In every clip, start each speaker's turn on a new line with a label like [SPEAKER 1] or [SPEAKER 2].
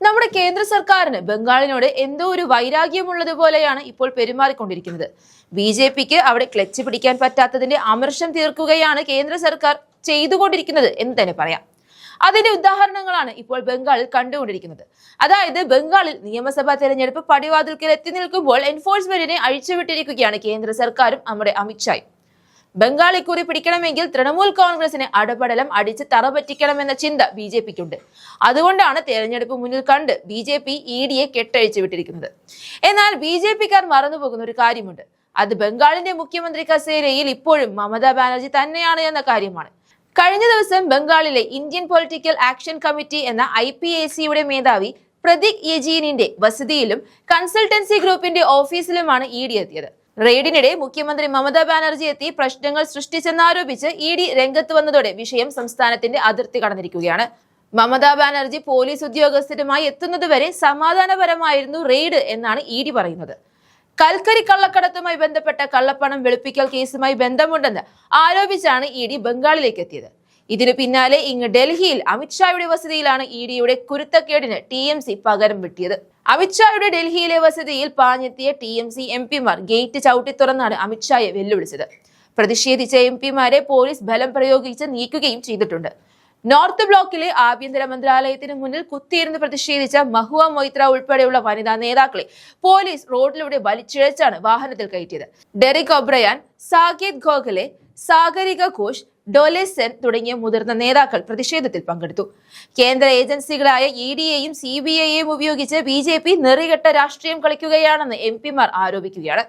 [SPEAKER 1] നമ്മുടെ കേന്ദ്ര സർക്കാരിന് ബംഗാളിനോട് എന്തോ ഒരു വൈരാഗ്യമുള്ളതുപോലെയാണ് ഇപ്പോൾ പെരുമാറിക്കൊണ്ടിരിക്കുന്നത്. ബി ജെ പിക്ക് അവിടെ ക്ലച്ച് പിടിക്കാൻ പറ്റാത്തതിന്റെ അമർഷം തീർക്കുകയാണ് കേന്ദ്ര സർക്കാർ ചെയ്തുകൊണ്ടിരിക്കുന്നത് എന്ന് തന്നെ പറയാം. അതിന്റെ ഉദാഹരണങ്ങളാണ് ഇപ്പോൾ ബംഗാളിൽ കണ്ടുകൊണ്ടിരിക്കുന്നത്. അതായത് ബംഗാളിൽ നിയമസഭാ തെരഞ്ഞെടുപ്പ് പടിവാതിൽക്കൽ എത്തി നിൽക്കുമ്പോൾ എൻഫോഴ്സ്മെന്റിനെ അഴിച്ചുവിട്ടിരിക്കുകയാണ് കേന്ദ്ര സർക്കാരും നമ്മുടെ അമിത്ഷായും. ബംഗാളിക്കുറി പിടിക്കണമെങ്കിൽ തൃണമൂൽ കോൺഗ്രസിനെ അടപടലം അടിച്ച് തറപറ്റിക്കണമെന്ന ചിന്ത ബി ജെ പിക്കുണ്ട്. അതുകൊണ്ടാണ് തെരഞ്ഞെടുപ്പ് മുന്നിൽ കണ്ട് ബി ജെ പി ഇ ഡിയെ കെട്ടഴിച്ചു വിട്ടിരിക്കുന്നത്. എന്നാൽ ബി ജെ പിക്കാർ മറന്നുപോകുന്ന ഒരു കാര്യമുണ്ട്. അത് ബംഗാളിന്റെ മുഖ്യമന്ത്രി കസേരയിൽ ഇപ്പോഴും മമതാ ബാനർജി തന്നെയാണ് എന്ന കാര്യമാണ്. കഴിഞ്ഞ ദിവസം ബംഗാളിലെ ഇന്ത്യൻ പൊളിറ്റിക്കൽ ആക്ഷൻ കമ്മിറ്റി എന്ന ഐ പി എ സിയുടെ മേധാവി പ്രതീക് യജീനിന്റെ വസതിയിലും കൺസൾട്ടൻസി ഗ്രൂപ്പിന്റെ ഓഫീസിലുമാണ് ഇ ഡി എത്തിയത്. റെയ്ഡിനിടെ മുഖ്യമന്ത്രി മമതാ ബാനർജി എത്തി പ്രശ്നങ്ങൾ സൃഷ്ടിച്ചെന്നാരോപിച്ച് ഇ ഡി രംഗത്ത് വന്നതോടെ വിഷയം സംസ്ഥാനത്തിന്റെ അതിർത്തി കടന്നിരിക്കുകയാണ്. മമതാ ബാനർജി പോലീസ് ഉദ്യോഗസ്ഥരുമായി എത്തുന്നതുവരെ സമാധാനപരമായിരുന്നു റെയ്ഡ് എന്നാണ് ഇ ഡി പറയുന്നത്. കൽക്കരി കള്ളക്കടത്തുമായി ബന്ധപ്പെട്ട കള്ളപ്പണം വെളുപ്പിക്കൽ കേസുമായി ബന്ധമുണ്ടെന്ന് ആരോപിച്ചാണ് ഇ ഡി ബംഗാളിലേക്ക് എത്തിയത്. ഇതിനു പിന്നാലെ ഇങ്ങ് ഡൽഹിയിൽ അമിത്ഷായുടെ വസതിയിലാണ് ഇ ഡിയുടെ കുരുത്തക്കേടിന് ടി എം സി പകരം വെട്ടിയത്. അമിത്ഷായുടെ ഡൽഹിയിലെ വസതിയിൽ പാഞ്ഞെത്തിയ ടി എം സി എം പിമാർ ഗേറ്റ് ചവിട്ടി തുറന്നാണ് അമിത്ഷായെ വെല്ലുവിളിച്ചത്. പ്രതിഷേധിച്ച എം പിമാരെ പോലീസ് ബലം പ്രയോഗിച്ച് നീക്കുകയും ചെയ്തിട്ടുണ്ട്. നോർത്ത് ബ്ലോക്കിലെ ആഭ്യന്തര മന്ത്രാലയത്തിന് മുന്നിൽ കുത്തിയിരുന്ന് പ്രതിഷേധിച്ച മഹുവ മൊയ്ത്ര ഉൾപ്പെടെയുള്ള വനിതാ നേതാക്കളെ പോലീസ് റോഡിലൂടെ വലിച്ചിഴച്ചാണ് വാഹനത്തിൽ കയറ്റിയത്. ഡെറിക് ഒബ്രയാൻ സാകേത് ഗോഖലെ സാഗരിക ഘോഷ് ഡോലെ സെൻ തുടങ്ങിയ മുതിർന്ന നേതാക്കൾ പ്രതിഷേധത്തിൽ പങ്കെടുത്തു. കേന്ദ്ര ഏജൻസികളായ ഇ ഡിയെയും സി ബി ഐയെയും ഉപയോഗിച്ച് ബി ജെ പി നെറികെട്ട രാഷ്ട്രീയം കളിക്കുകയാണെന്ന് എം പിമാർ ആരോപിക്കുകയാണ്.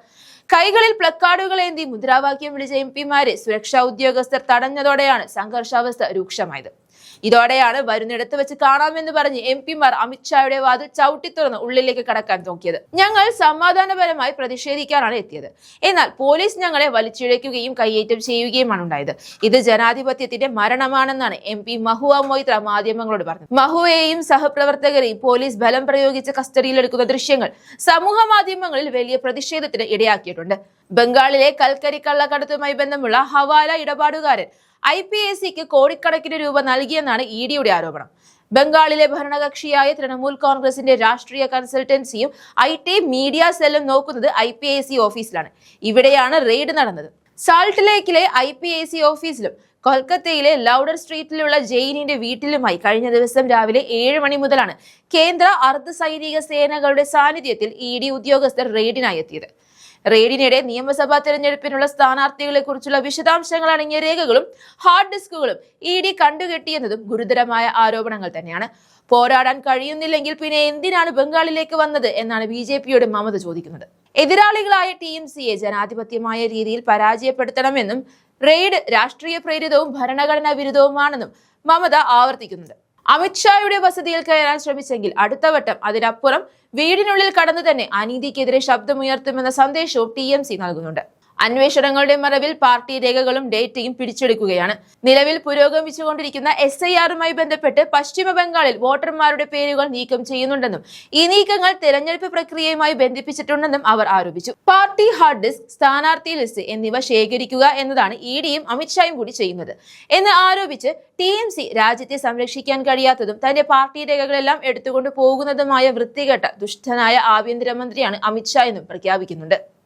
[SPEAKER 1] കൈകളിൽ പ്ലക്കാർഡുകൾ ഏന്തി മുദ്രാവാക്യം വിളിച്ച എം പിമാരെ സുരക്ഷാ ഉദ്യോഗസ്ഥർ തടഞ്ഞതോടെയാണ് സംഘർഷാവസ്ഥ രൂക്ഷമായത്. ഇതോടെയാണ് വരുന്നിടത്ത് വെച്ച് കാണാമെന്ന് പറഞ്ഞ് എം പിമാർ അമിത്ഷായുടെ വാതിൽ ചവിട്ടി തുറന്ന് ഉള്ളിലേക്ക് കടക്കാൻ നോക്കിയത്. ഞങ്ങൾ സമാധാനപരമായി പ്രതിഷേധിക്കാനാണ് എത്തിയത്. എന്നാൽ പോലീസ് ഞങ്ങളെ വലിച്ചിഴയ്ക്കുകയും കയ്യേറ്റം ചെയ്യുകയുമാണ് ഉണ്ടായത്. ഇത് ജനാധിപത്യത്തിന്റെ മരണമാണെന്നാണ് എം പി മഹുവ മൊയ്ത്ര മാധ്യമങ്ങളോട് പറഞ്ഞത്. മഹുവയെയും സഹപ്രവർത്തകരെയും പോലീസ് ബലം പ്രയോഗിച്ച് കസ്റ്റഡിയിലെടുക്കുന്ന ദൃശ്യങ്ങൾ സമൂഹ മാധ്യമങ്ങളിൽ വലിയ പ്രതിഷേധത്തിന് ഇടയാക്കിയിട്ടുണ്ട്. ബംഗാളിലെ കൽക്കരി കള്ളക്കടത്തുമായി ബന്ധമുള്ള ഹവാല ഇടപാടുകാരൻ ഐ പി എസ് സിക്ക് കോടിക്കണക്കിന് രൂപ നൽകിയെന്നാണ് ഇ ഡിയുടെ ആരോപണം. ബംഗാളിലെ ഭരണകക്ഷിയായ തൃണമൂൽ കോൺഗ്രസിന്റെ രാഷ്ട്രീയ കൺസൾട്ടൻസിയും ഐ ടി മീഡിയ സെല്ലും നോക്കുന്നത് ഐ പി എസ് സി ഓഫീസിലാണ്. ഇവിടെയാണ് റെയ്ഡ് നടന്നത്. സാൾട്ട് ലേക്കിലെ ഐ പി എസ് സി ഓഫീസിലും കൊൽക്കത്തയിലെ ലൗഡർ സ്ട്രീറ്റിലുള്ള ജെയിനിന്റെ വീട്ടിലുമായി കഴിഞ്ഞ ദിവസം രാവിലെ ഏഴ് മണി മുതലാണ് കേന്ദ്ര അർദ്ധ സൈനിക സേനകളുടെ സാന്നിധ്യത്തിൽ ഇ ഡി ഉദ്യോഗസ്ഥർ റെയ്ഡിനായി എത്തിയത്. റെയ്ഡിനിടെ നിയമസഭാ തെരഞ്ഞെടുപ്പിനുള്ള സ്ഥാനാർത്ഥികളെ കുറിച്ചുള്ള വിശദാംശങ്ങൾ അടങ്ങിയ രേഖകളും ഹാർഡ് ഡിസ്കുകളും ഇ ഡി കണ്ടുകെട്ടിയെന്നതും ഗുരുതരമായ ആരോപണങ്ങൾ തന്നെയാണ്. പോരാടാൻ കഴിയുന്നില്ലെങ്കിൽ പിന്നെ എന്തിനാണ് ബംഗാളിലേക്ക് വന്നത് എന്നാണ് ബി ജെ പിയോട് മമത ചോദിക്കുന്നത്. എതിരാളികളായ ടി എം സിയെ ജനാധിപത്യമായ രീതിയിൽ പരാജയപ്പെടുത്തണമെന്നും റെയ്ഡ് രാഷ്ട്രീയ പ്രേരിതവും ഭരണഘടനാ വിരുദ്ധവുമാണെന്നും മമത ആവർത്തിക്കുന്നുണ്ട്. അമിത്ഷായുടെ വസതിയിൽ കയറാൻ ശ്രമിച്ചെങ്കിൽ അടുത്ത വട്ടം അതിനപ്പുറം വീടിനുള്ളിൽ കടന്നു തന്നെ അനീതിക്കെതിരെ ശബ്ദമുയർത്തുമെന്ന സന്ദേശവും ടി നൽകുന്നുണ്ട്. അന്വേഷണങ്ങളുടെ മറവിൽ പാർട്ടി രേഖകളും ഡേറ്റയും പിടിച്ചെടുക്കുകയാണ്. നിലവിൽ പുരോഗമിച്ചുകൊണ്ടിരിക്കുന്ന എസ് ഐ ആറുമായി ബന്ധപ്പെട്ട് പശ്ചിമ ബംഗാളിൽ വോട്ടർമാരുടെ പേരുകൾ നീക്കം ചെയ്യുന്നുണ്ടെന്നും ഈ നീക്കങ്ങൾ തെരഞ്ഞെടുപ്പ് പ്രക്രിയയുമായി ബന്ധിപ്പിച്ചിട്ടുണ്ടെന്നും അവർ ആരോപിച്ചു. പാർട്ടി ഹാർഡ് ഡിസ്ക് സ്ഥാനാർത്ഥി ലിസ്റ്റ് എന്നിവ ശേഖരിക്കുക എന്നതാണ് ഇ ഡിയും അമിത്ഷായും കൂടി ചെയ്യുന്നത്. എന്ന് ആരോപിച്ച് ടി എം സി രാജ്യത്തെ സംരക്ഷിക്കാൻ കഴിയാത്തതും തന്റെ പാർട്ടി രേഖകളെല്ലാം എടുത്തുകൊണ്ട് പോകുന്നതുമായ വൃത്തികെട്ട ദുഷ്ടനായ ആഭ്യന്തരമന്ത്രിയാണ് അമിത്ഷാ എന്നും പ്രഖ്യാപിക്കുന്നുണ്ട്.